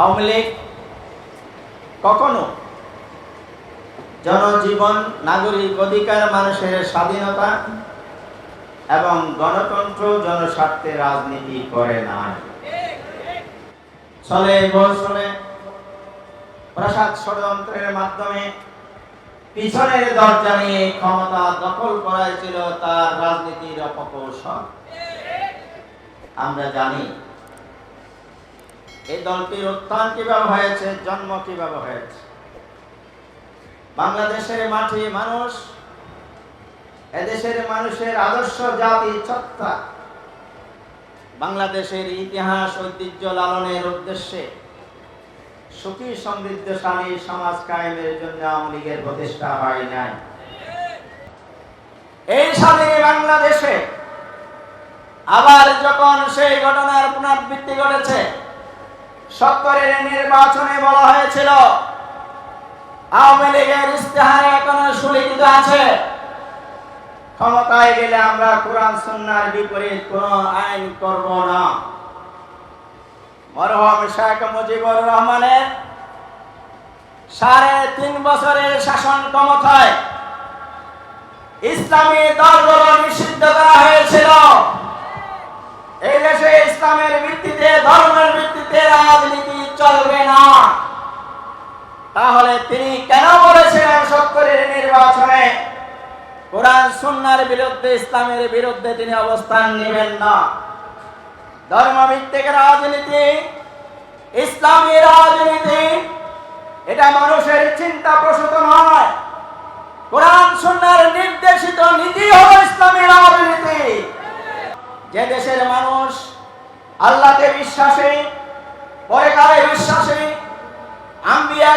আওয়ামী লীগ কখনো জনজীবন, নাগরিক অধিকার, মানুষের স্বাধীনতা এবং গণতন্ত্র, জনস্বার্থে রাজনীতি করে না চলে বর্ষণে প্রসাদ ষড়যন্ত্রের মাধ্যমে পিছনের দরজা নিয়ে ক্ষমতা দখল করাই ছিল তার রাজনীতির অপকৌশল। আমরা জানি এই দলটির উত্থান কীভাবে হয়েছে, জন্ম কীভাবে হয়েছে? বাংলাদেশের মাঠে মানুষ, এদেশের মানুষের আদর্শ জাতি সত্তা বাংলাদেশের ইতিহাস, ঐতিহ্য লালনের উদ্দেশ্যে সুখী, সমৃদ্ধশালী সমাজ কায়েমের জন্য আওয়ামী লীগের প্রতিষ্ঠা হয় নাই। এই স্বাধীন বাংলাদেশে আবার যখন সেই ঘটনার পুনরাবৃত্তি ঘটেছে সত্তরের নির্বাচনে বলা হয়েছিল, আওয়ামী লীগের ইস্তেহারে এখনও সুলিখিত আছে। ক্ষমতায় গেলে আমরা কোরআন সন্ন্যার বিপরীত কোন আইন করব না। মরহম শেখ মুজিবুর রহমানের সাড়ে তিন বছরের শাসন ক্ষমতায় ইসলামী দলগুলো নিষিদ্ধ করা হয়েছিল। এই দেশে ইসলামের ভিত্তিতে, ধর্মের ভিত্তিতে রাজনীতি চলবে না। তাহলে তিনি কেন বলেছিলেন সত্তরের নির্বাচনে? কোরআন সুন্নার বিরুদ্ধে, ইসলামের বিরুদ্ধে তিনি অবস্থান নেবেন না। ধর্মভিত্তিক রাজনীতি, ইসলামী রাজনীতি, এটা মানুষের চিন্তা প্রসূত নয়। কোরআন সুন্নার নির্দেশিত নীতি হল ইসলামী রাজনীতি যে দেশের মানুষ আল্লাহতে বিশ্বাসী পরেকালে বিশ্বাসী আম্বিয়া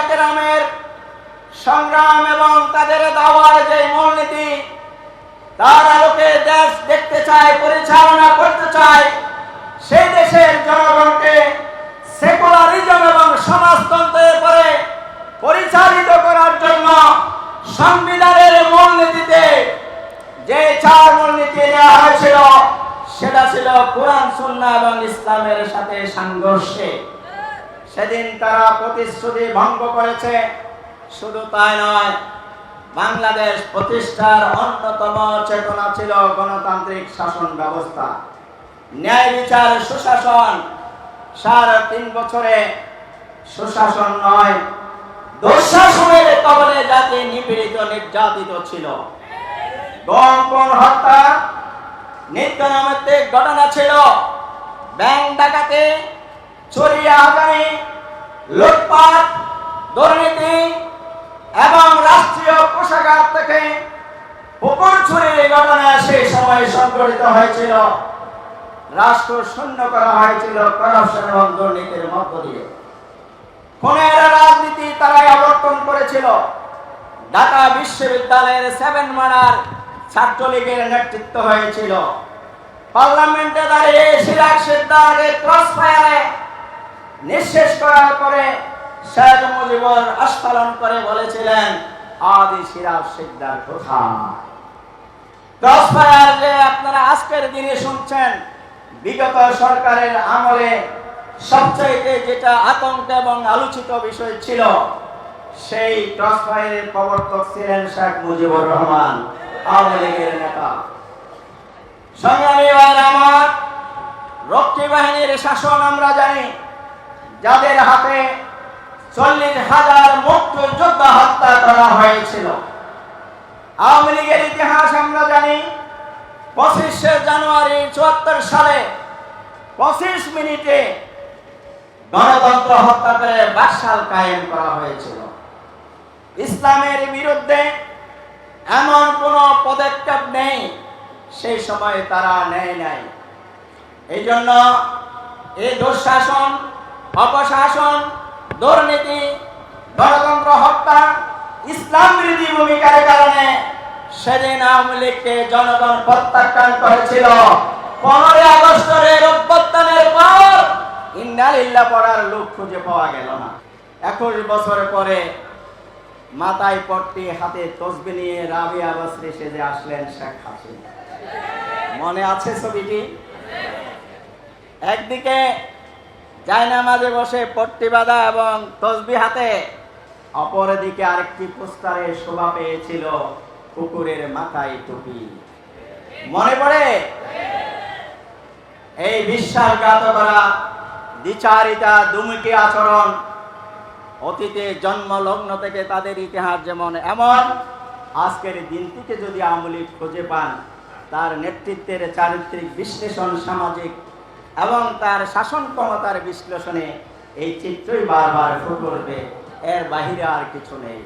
সংগ্রাম এবং তাদের দাওয়ার যে মূলনীতি, তার আলোকে দেশ দেখতে চায়, পরিচালনা করতে চায়, সেই দেশের জনগণকে সেকুলারিজম এবং সমাজতন্ত্রের পরে পরিচালিত করার জন্য সংবিধানের মূলনীতিতে যে চার মূলনীতি নেওয়া হয়েছিল সেটা ছিল কোরআন সুন্নাহ এবং ইসলামের সাথে সংঘর্ষে। সেদিন তারা প্রতিশ্রুতি ভঙ্গ করেছে। শুধু তাই নয়, বাংলাদেশ প্রতিষ্ঠার অন্যতম চেতনা ছিল গণতান্ত্রিক শাসন ব্যবস্থা। ন্যায় বিচার, সুশাসন, সাড়ে তিন বছরে সুশাসন নয়, দুঃশাসনের কবলে জাতি নিপীড়িত, নির্যাতিত ছিল। গঙ্কন হত্যা নিত্যনৈমিত্তিক ঘটনা ছিল। ব্যাংক ডাকাতি, চুরি লুটপাট, দুর্নীতি এবং রাষ্ট্রীয় কোষাগার থেকে পুকুর ঘটনা সেই সময় সংঘটিত হয়েছিল। রাষ্ট্র শূন্য করা হয়েছিল করাপশন এবং দুর্নীতির মধ্য দিয়ে। রাজনীতি তারাই আবর্তন করেছিল। ঢাকা বিশ্ববিদ্যালয়ের সেভেন মার্ডার ছাত্রলীগের নেতৃত্ব হয়েছিল। পার্লামেন্টে দাঁড়িয়ে সিরাজ সিদ্ধার্থে ক্রস ফায়ারে নিঃশেষ করার পরে শেখ মুজিবুর আস্ফালন করে বলেছিলেন, আদি সিরাজ সিদ্ধার কোথায় ক্রস ফায়ার যে আপনারা আজকের দিনে শুনছেন, বিগত সরকারের আমলে সবচাইতে যেটা আতঙ্ক এবং আলোচিত বিষয় ছিল, সেই ক্রস ফায়ারের প্রবর্তক ছিলেন শেখ মুজিবুর রহমান। আওয়ামী নেতা সংগ্রামী আমার, রক্ষী বাহিনীর শাসন আমরা জানি, যাদের হাতে চল্লিশ হাজার মুক্ত যোদ্ধা হত্যা করা হয়েছিল। আওয়ামী লীগের ইতিহাস আমরা জানি, পঁচিশে জানুয়ারি চুয়াত্তর সালে পঁচিশ মিনিটে গণতন্ত্র হত্যা করে বাকশাল কায়েম করা হয়েছিল। ইসলামের বিরুদ্ধে এমন পদক্ষেপ নেই, সেই সময় তারা নেয় নাই। এই জন্য এই দুঃশাসন, অপশাসন, দুর্নীতি, গণতন্ত্র হত্যা, ইসলাম বিরোধী ভূমিকার কারণে সেদিন আওয়ামী লীগকে জনগণ প্রত্যাখ্যান করেছিল। পনেরোই আগস্টের অভ্যুত্থানের পর ইন্নালিল্লা পড়ার লোক খুঁজে পাওয়া গেল না। একুশ বছর পরে মাথায় পট্টি, হাতে তসবি নিয়ে রাবিয়া বসরি সেজে আসলেন শেখ হাসিনা। মনে আছে ছবিটি? একদিকে জায়না মাঝে বসে পট্টি বাঁধা এবং তসবি হাতে, অপরদিকে আরেকটি পোস্টারে শোভা পেয়েছিল কুকুরের মাথায় টুপি। মনে পড়ে? এই বিশ্বাসঘাতকরা, দ্বিচারিতা দুমুখী আচরণ অতীতে জন্মলগ্ন থেকে তাদের ইতিহাস যেমন এমন, আজকের দিনটিকে যদি আমলি খুঁজে পান, তার নেতৃত্বের চারিত্রিক বিশ্লেষণ সামাজিক এবং তার শাসন ক্ষমতার বিশ্লেষণে এই চিত্রই বারবার ফুট করবে এর বাহিরে আর কিছু নেই।